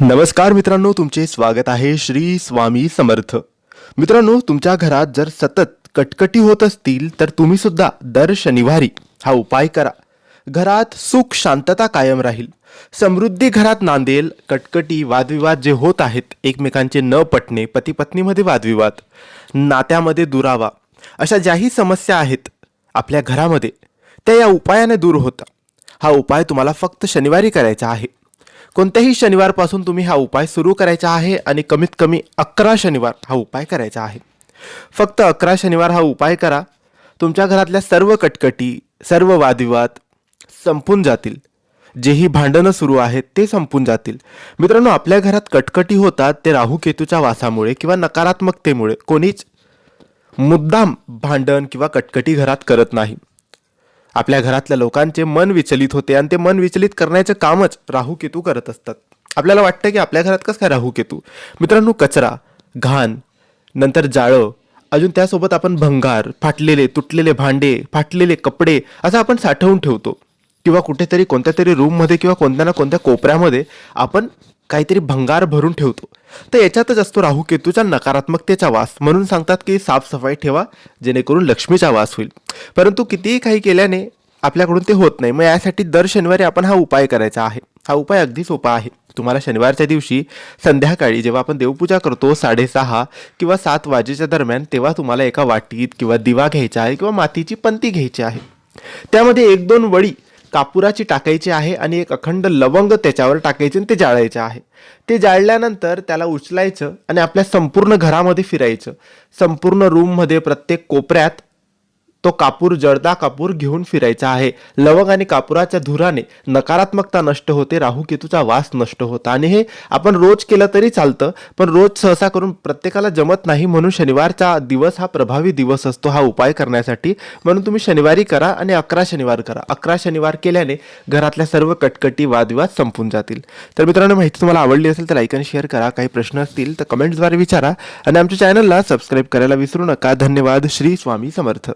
नमस्कार मित्रांनो तुमचे स्वागत आहे श्री स्वामी समर्थ. मित्रांनो तुमच्या घरात जर सतत कटकटी होत असतील तर तुम्ही सुद्धा दर शनिवारी हा उपाय करा. घरात सुख शांतता कायम राहील. समृद्धी घरात नांदेल कटकटी वादविवाद जे होत आहेत एकमेकांचे न पटणे पती पत्नीमध्ये वादविवाद नात्यामध्ये दुरावा अशा ज्याही समस्या आहेत आपल्या घरामध्ये त्या या उपायाने दूर होता. हा उपाय तुम्हाला फक्त शनिवारी करायचा आहे. कोणत्याही शनिवारपासून तुम्ही हा उपाय सुरू करायचा आहे आणि कमीत कमी अकरा शनिवार हा उपाय करायचा आहे. फक्त अकरा शनिवार हा उपाय करा. तुमच्या घरातल्या सर्व कटकटी सर्व वादविवाद संपून जातील. जेही भांडणं सुरू आहेत ते संपून जातील. मित्रांनो आपल्या घरात कटकटी होतात ते राहू केतूच्या वासामुळे किंवा नकारात्मकतेमुळे कोणीच मुद्दाम भांडण किंवा कटकटी घरात करत नाही. आपल्या घरातल्या लोकांचे मन विचलित होते आणि ते मन विचलित करण्याचे कामच राहू केतू करत असतात. आपल्याला वाटतं की आपल्या घरात कसं काय राहू केतू? मित्रांनो कचरा घाण नंतर जाळं अजून त्यासोबत आपण भंगार फाटलेले तुटलेले भांडे फाटलेले कपडे असं आपण साठवून ठेवतो. किंवा कुठेतरी कोणत्या तरी रूममध्ये किंवा कोणत्या ना कोणत्या कोपऱ्यामध्ये आपण काहीतरी भंगार भरून ठेवतो. तर याच्यातच असतो राहू केतूच्या नकारात्मकतेचा वास. म्हणून सांगतात की साफसफाई ठेवा जेणेकरून लक्ष्मीचा वास होईल. परंतु कितीही काही केल्याने आपल्याकडून ते होत नाही. मग यासाठी दर शनिवारी आपण हा उपाय करायचा आहे. हा उपाय अगदी सोपा आहे. तुम्हाला शनिवारच्या दिवशी संध्याकाळी जेव्हा आपण देवपूजा करतो साडेसहा किंवा सात वाजेच्या दरम्यान तेव्हा तुम्हाला एका वाटीत किंवा दिवा घ्यायचा आहे किंवा मातीची पंती घ्यायची आहे. त्यामध्ये एक दोन वडी कापुराची टाकायची आहे आणि एक अखंड लवंग त्याच्यावर टाकायचे आणि ते जाळायचं आहे. ते जाळल्यानंतर त्याला उचलायचं आणि आपल्या संपूर्ण घरामध्ये फिरायचं. संपूर्ण रूममध्ये प्रत्येक कोपऱ्यात तो कापूर जळदा कापूर घेऊन फिरायचा आहे. लवंग आणि कापुराच्या धुराने नकारात्मकता नष्ट होते राहू केतूचा वास नष्ट होता. आणि हे आपण रोज केलं तरी चालतं पण रोज सहसा करून प्रत्येकाला जमत नाही म्हणून शनिवारचा दिवस हा प्रभावी दिवस असतो हा उपाय करण्यासाठी. म्हणून तुम्ही शनिवारी करा आणि अकरा शनिवार करा. अकरा शनिवार केल्याने घरातल्या सर्व कटकटी वादविवाद संपून जातील. तर मित्रांनो माहिती तुम्हाला आवडली असेल तर लाईक आणि शेअर करा. काही प्रश्न असतील तर कमेंट्सद्वारे विचारा. आणि आमच्या चॅनलला सबस्क्राईब करायला विसरू नका. धन्यवाद. श्री स्वामी समर्थ.